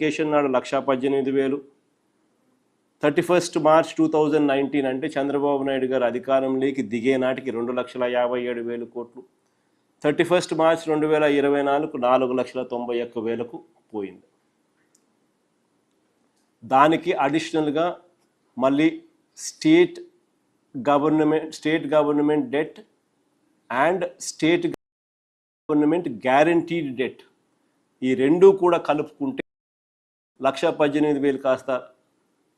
కేషన్ నాడు లక్షా పద్దెనిమిది వేలు. Thirty first March two thousand nineteen అంటే చంద్రబాబు నాయుడు గారు అధికారంలోకి దిగే నాటికి రెండు లక్షల యాభై ఏడు వేలు కోట్లు. థర్టీ ఫస్ట్ మార్చ్ రెండు వేల ఇరవై నాలుగు నాలుగు లక్షల తొంభై ఒక్క వేలకు పోయింది. దానికి అడిషనల్గా మళ్ళీ state government state government debt and state government guaranteed debt. ఈ రెండూ కూడా కలుపుకుంటే లక్ష పద్దెనిమిది వేలు కాస్త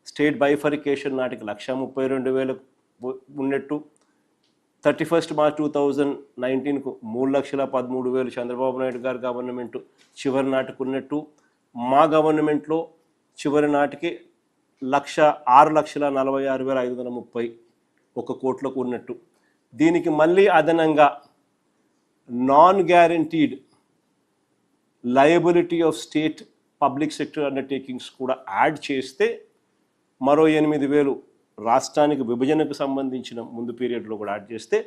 స్టేట్ బైఫరికేషన్ నాటికి లక్ష ముప్పై రెండు వేలు ఉన్నట్టు. Thirty first March two thousand నైన్టీన్కు మూడు లక్షల పదమూడు వేలు చంద్రబాబు నాయుడు గారి గవర్నమెంట్ చివరి నాటికి ఉన్నట్టు మా గవర్నమెంట్లో చివరి నాటికి లక్ష ఆరు లక్షల నలభై ఆరు వేల ఐదు వందల ముప్పై ఒక కోట్లకు ఉన్నట్టు. దీనికి మళ్ళీ అదనంగా non guaranteed liability of state public sector undertakings కూడా యాడ్ చేస్తే మరో ఎనిమిది వేలు రాష్ట్రానికి విభజనకు సంబంధించిన ముందు పీరియడ్లో కూడా యాడ్ చేస్తే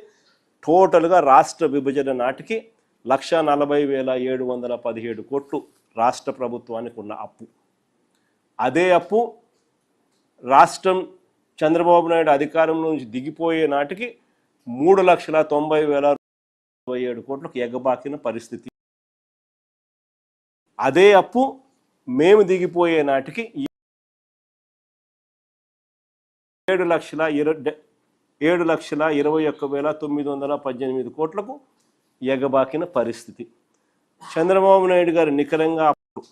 టోటల్గా రాష్ట్ర విభజన నాటికి లక్ష నలభై వేల ఏడు వందల పదిహేడు కోట్లు రాష్ట్ర ప్రభుత్వానికి ఉన్న అప్పు. అదే అప్పు రాష్ట్రం చంద్రబాబు నాయుడు అధికారంలో నుంచి దిగిపోయే నాటికి మూడు లక్షల తొంభై వేల ఇరవై ఏడు కోట్లకు ఎగబాకిన పరిస్థితి. అదే అప్పు మేము దిగిపోయే నాటికి ఏడు లక్షల ఇరవై ఏడు లక్షల ఇరవై ఒక్క వేల తొమ్మిది వందల పద్దెనిమిది కోట్లకు ఎగబాకిన పరిస్థితి. చంద్రబాబు నాయుడు గారు నికరంగా అప్పుడు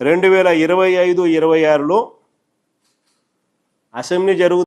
రెండు వేల ఇరవై ఐదు ఇరవై ఆరులో అసెంబ్లీ జరుగు